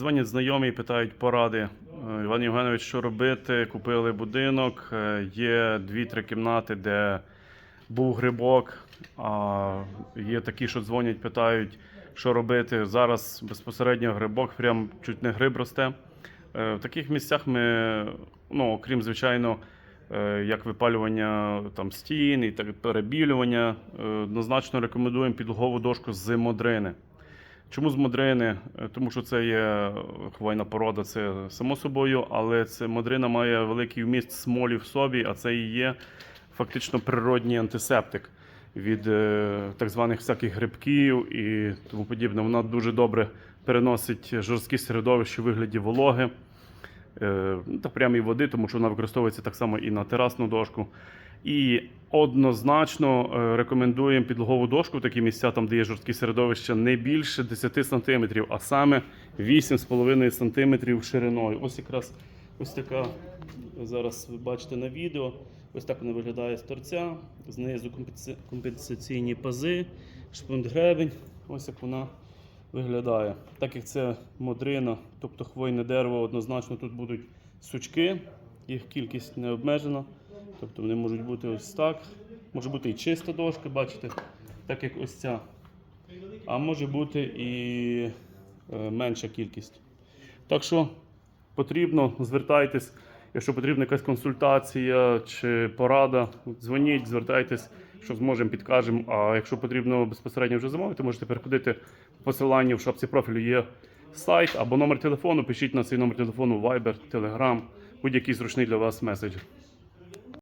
Дзвонять знайомі, питають поради. Е, Іван Євгенович, що робити? Купили будинок, е, є дві-три кімнати, де був грибок. А є такі, що дзвонять, питають, що робити. Зараз безпосередньо грибок, прям чуть не гриб росте. Е, В таких місцях ми, ну, окрім, звичайно, як випалювання там, стін і так, перебілювання, однозначно рекомендуємо підлогову дошку з модрини. Чому з модрини? Е, Тому що це є хвойна порода, це само собою, але це модрина має великий вміст смолі в собі, а це і є фактично природній антисептик від е, так званих всяких грибків і тому подібне. Вона дуже добре переносить жорсткі середовища у вигляді вологи е, та прямої води, тому що вона використовується так само і на терасну дошку. І однозначно е, рекомендуємо підлогову дошку в такі місця, там, де є жорсткі середовища, не більше 10 см, а саме 8,5 см шириною. Ось якраз ось така, зараз ви бачите на відео. Ось так вона виглядає з торця, знизу компенсаційні пази, шпунт гребень. Ось як вона виглядає. Так як це модрина, тобто хвойне дерево, однозначно тут будуть сучки, їх кількість не обмежена. Тобто вони можуть бути ось так. Може бути і чиста дошка, бачите, так як ось ця. А може бути і е, менша кількість. Так що потрібно, звертайтесь. Якщо потрібна якась консультація чи порада, дзвоніть, звертайтесь, що зможемо, підкажемо. А якщо потрібно безпосередньо вже замовити, можете переходити в посилання в шапці профілю. Є сайт або номер телефону. Пишіть на цей номер телефону Viber, Telegram, будь-який зручний для вас меседж.